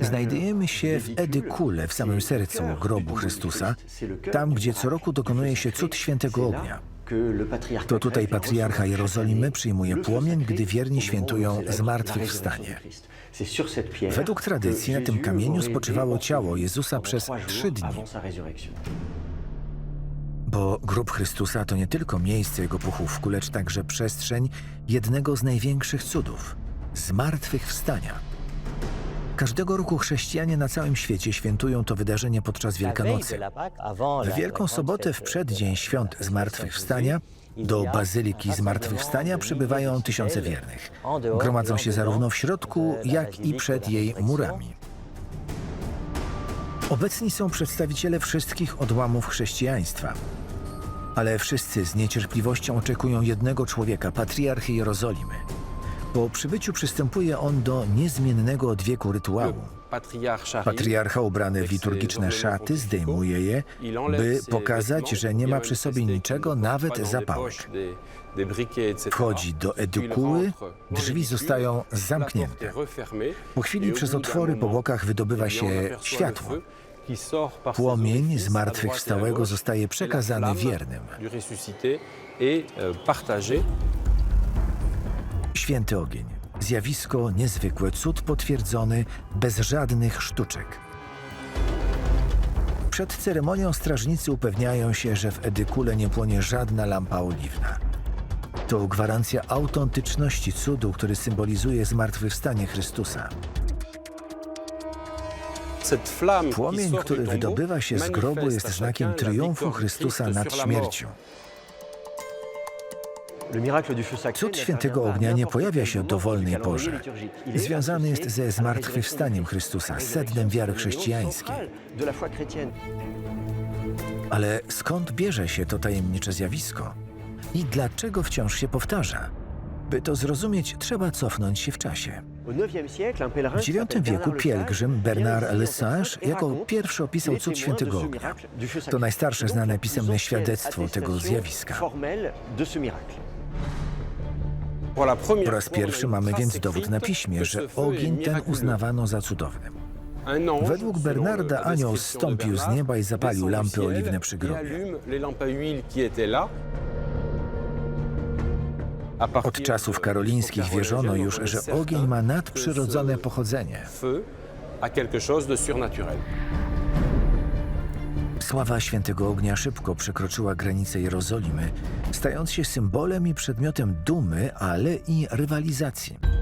Znajdujemy się w Edykule, w samym sercu grobu Chrystusa, tam gdzie co roku dokonuje się cud świętego ognia. To tutaj patriarcha Jerozolimy przyjmuje płomień, gdy wierni świętują zmartwychwstanie. Według tradycji na tym kamieniu spoczywało ciało Jezusa przez trzy dni. Bo grób Chrystusa to nie tylko miejsce Jego pochówku, lecz także przestrzeń jednego z największych cudów zmartwychwstania. Każdego roku chrześcijanie na całym świecie świętują to wydarzenie podczas Wielkanocy. W Wielką Sobotę, w przeddzień świąt Zmartwychwstania, do Bazyliki Zmartwychwstania przybywają tysiące wiernych. Gromadzą się zarówno w środku, jak i przed jej murami. Obecni są przedstawiciele wszystkich odłamów chrześcijaństwa. Ale wszyscy z niecierpliwością oczekują jednego człowieka, patriarchy Jerozolimy. Po przybyciu przystępuje on do niezmiennego od wieku rytuału. Patriarcha ubrany w liturgiczne szaty zdejmuje je, by pokazać, że nie ma przy sobie niczego, nawet zapałek. Wchodzi do Edukuły, drzwi zostają zamknięte. Po chwili przez otwory po bokach wydobywa się światło. Płomień zmartwychwstałego zostaje przekazany wiernym. Święty ogień. Zjawisko niezwykłe, cud potwierdzony bez żadnych sztuczek. Przed ceremonią strażnicy upewniają się, że w Edykule nie płonie żadna lampa oliwna. To gwarancja autentyczności cudu, który symbolizuje zmartwychwstanie Chrystusa. Płomień, który wydobywa się z grobu, jest znakiem triumfu Chrystusa nad śmiercią. Cud świętego ognia nie pojawia się o dowolnej porze. Związany jest ze zmartwychwstaniem Chrystusa, sednem wiary chrześcijańskiej. Ale skąd bierze się to tajemnicze zjawisko? I dlaczego wciąż się powtarza? By to zrozumieć, trzeba cofnąć się w czasie. W IX wieku pielgrzym Bernard Lesage jako pierwszy opisał cud świętego ognia. To najstarsze znane pisemne świadectwo tego zjawiska. Po raz pierwszy mamy więc dowód na piśmie, że ogień ten uznawano za cudowny. Według Bernarda anioł zstąpił z nieba i zapalił lampy oliwne przy grobie. Od czasów karolińskich wierzono już, że ogień ma nadprzyrodzone pochodzenie. Sława świętego ognia szybko przekroczyła granice Jerozolimy, stając się symbolem i przedmiotem dumy, ale i rywalizacji.